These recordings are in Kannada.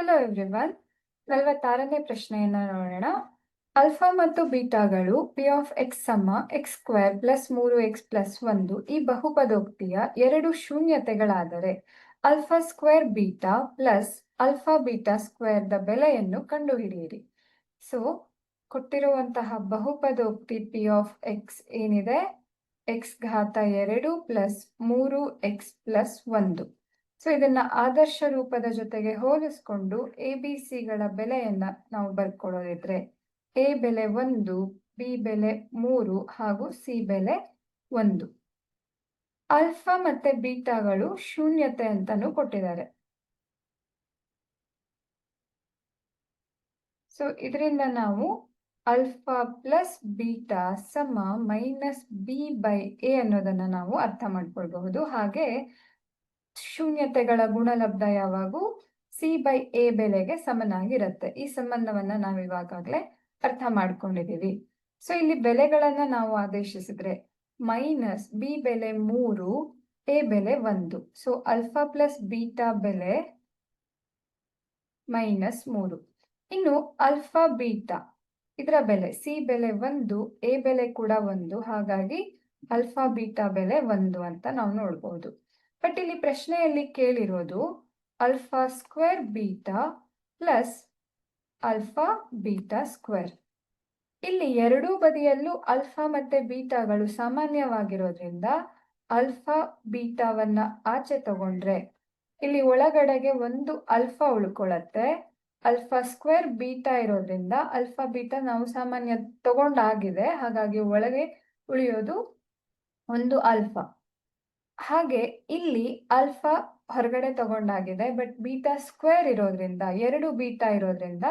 ಹಲೋ ಎವ್ರಿವನ್ ನಲವತ್ತಾರನೇ ಪ್ರಶ್ನೆಯನ್ನ ನೋಡೋಣ. ಅಲ್ಫಾ ಮತ್ತು ಬೀಟಾಗಳು ಪಿ ಆಫ್ ಎಕ್ಸ್ ಸಮ ಎಕ್ಸ್ ಸ್ಕ್ವೇರ್ ಪ್ಲಸ್ ಮೂರು ಎಕ್ಸ್ ಪ್ಲಸ್ ಒಂದು ಈ ಬಹುಪದೋಕ್ತಿಯ ಎರಡು ಶೂನ್ಯತೆಗಳಾದರೆ alpha square beta plus alpha beta ಸ್ಕ್ವೇರ್ದ ಬೆಲೆಯನ್ನು ಕಂಡುಹಿಡಿಯಿರಿ. ಸೊ ಕೊಟ್ಟಿರುವಂತಹ ಬಹುಪದೋಕ್ತಿ ಪಿ ಆಫ್ ಎಕ್ಸ್ ಏನಿದೆ? ಎಕ್ಸ್ ಘಾತ ಎರಡು ಪ್ಲಸ್ ಮೂರು ಎಕ್ಸ್ ಪ್ಲಸ್ ಒಂದು. ಸೊ ಇದನ್ನ ಆದರ್ಶ ರೂಪದ ಜೊತೆಗೆ ಹೋಲಿಸ್ಕೊಂಡು ಎ ಬಿ ಸಿಗಳ ಬೆಲೆಯನ್ನ ನಾವು ಬರ್ಕೊಳ್ಳೋದಿದ್ರೆ ಎ ಬೆಲೆ ಒಂದು ಬಿ ಬೆಲೆ ಮೂರು ಹಾಗೂ ಸಿ ಬೆಲೆ ಒಂದು. ಅಲ್ಫಾ ಮತ್ತೆ ಬೀಟಾಗಳು ಶೂನ್ಯತೆ ಅಂತಾನು ಕೊಟ್ಟಿದ್ದಾರೆ. ಸೊ ಇದರಿಂದ ನಾವು ಅಲ್ಫಾ ಪ್ಲಸ್ ಬೀಟಾ ಸಮ ಮೈನಸ್ ಬಿ ಬೈ ಎ ಅನ್ನೋದನ್ನ ನಾವು ಅರ್ಥ ಮಾಡ್ಕೊಳ್ಬಹುದು. ಹಾಗೆ ಶೂನ್ಯತೆಗಳ ಗುಣಲಬ್ಧ ಯಾವಾಗೂ ಸಿ ಬೈ ಎ ಬೆಲೆಗೆ ಸಮನಾಗಿರುತ್ತೆ. ಈ ಸಂಬಂಧವನ್ನ ನಾವು ಇವಾಗಲೇ ಅರ್ಥ ಮಾಡ್ಕೊಂಡಿದೀವಿ. ಸೊ ಇಲ್ಲಿ ಬೆಲೆಗಳನ್ನ ನಾವು ಆದೇಶಿಸಿದ್ರೆ ಮೈನಸ್ ಬಿ ಬೆಲೆ ಮೂರು ಎ ಬೆಲೆ ಒಂದು. ಸೊ ಅಲ್ಫಾ ಪ್ಲಸ್ ಬೀಟಾ ಬೆಲೆ ಮೈನಸ್ ಮೂರು. ಇನ್ನು ಅಲ್ಫಾ ಬೀಟಾ ಇದರ ಬೆಲೆ ಸಿ ಬೆಲೆ ಒಂದು ಎ ಬೆಲೆ ಕೂಡ ಒಂದು. ಹಾಗಾಗಿ ಅಲ್ಫಾ ಬೀಟಾ ಬೆಲೆ ಒಂದು ಅಂತ ನಾವು ನೋಡ್ಬೋದು. ಬಟ್ ಇಲ್ಲಿ ಪ್ರಶ್ನೆಯಲ್ಲಿ ಕೇಳಿರೋದು alpha square beta plus alpha beta square ಇಲ್ಲಿ ಎರಡೂ ಬದಿಯಲ್ಲೂ ಅಲ್ಫಾ ಮತ್ತೆ ಬೀಟಾಗಳು ಸಾಮಾನ್ಯವಾಗಿರೋದ್ರಿಂದ ಅಲ್ಫಾ ಬೀಟಾವನ್ನ ಆಚೆ ತಗೊಂಡ್ರೆ ಇಲ್ಲಿ ಒಳಗಡೆಗೆ ಒಂದು ಅಲ್ಫಾ ಉಳ್ಕೊಳತ್ತೆ ಅಲ್ಫಾ ಸ್ಕ್ವೇರ್ ಬೀಟಾ ಇರೋದ್ರಿಂದ ಅಲ್ಫಾ ಬೀಟಾ ನಾವು ಸಾಮಾನ್ಯ ತಗೊಂಡಾಗಿದೆ. ಹಾಗಾಗಿ ಒಳಗೆ ಉಳಿಯೋದು ಒಂದು ಅಲ್ಫಾ ಹಾಗೆ ಇಲ್ಲಿ ಅಲ್ಫಾ ಹೊರಗಡೆ ತಗೊಂಡಾಗಿದೆ, ಬಟ್ ಬೀಟಾ ಸ್ಕ್ವೇರ್ ಇರೋದ್ರಿಂದ, ಎರಡು ಬೀಟಾ ಇರೋದ್ರಿಂದ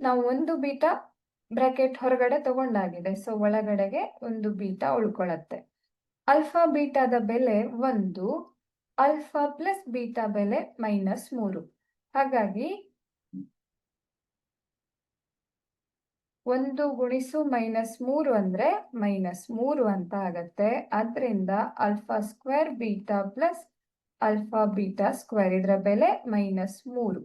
ನಾವು ಒಂದು ಬೀಟಾ ಬ್ರಾಕೆಟ್ ಹೊರಗಡೆ ತಗೊಂಡಾಗಿದೆ. ಸೊ ಒಳಗಡೆಗೆ ಒಂದು ಬೀಟಾ ಉಳ್ಕೊಳತ್ತೆ ಅಲ್ಫಾ ಬೀಟಾದ ಬೆಲೆ ಒಂದು ಅಲ್ಫಾ ಪ್ಲಸ್ ಬೀಟಾ ಬೆಲೆ ಮೈನಸ್ ಮೂರು. ಹಾಗಾಗಿ ಒಂದು ಗುಣಿಸು ಮೈನಸ್ ಮೂರು ಅಂದ್ರೆ ಮೈನಸ್ ಮೂರು ಅಂತ ಆಗತ್ತೆ. ಅದರಿಂದ alpha square beta plus alpha beta square ಇದರ ಬೆಲೆ ಮೈನಸ್ ಮೂರು.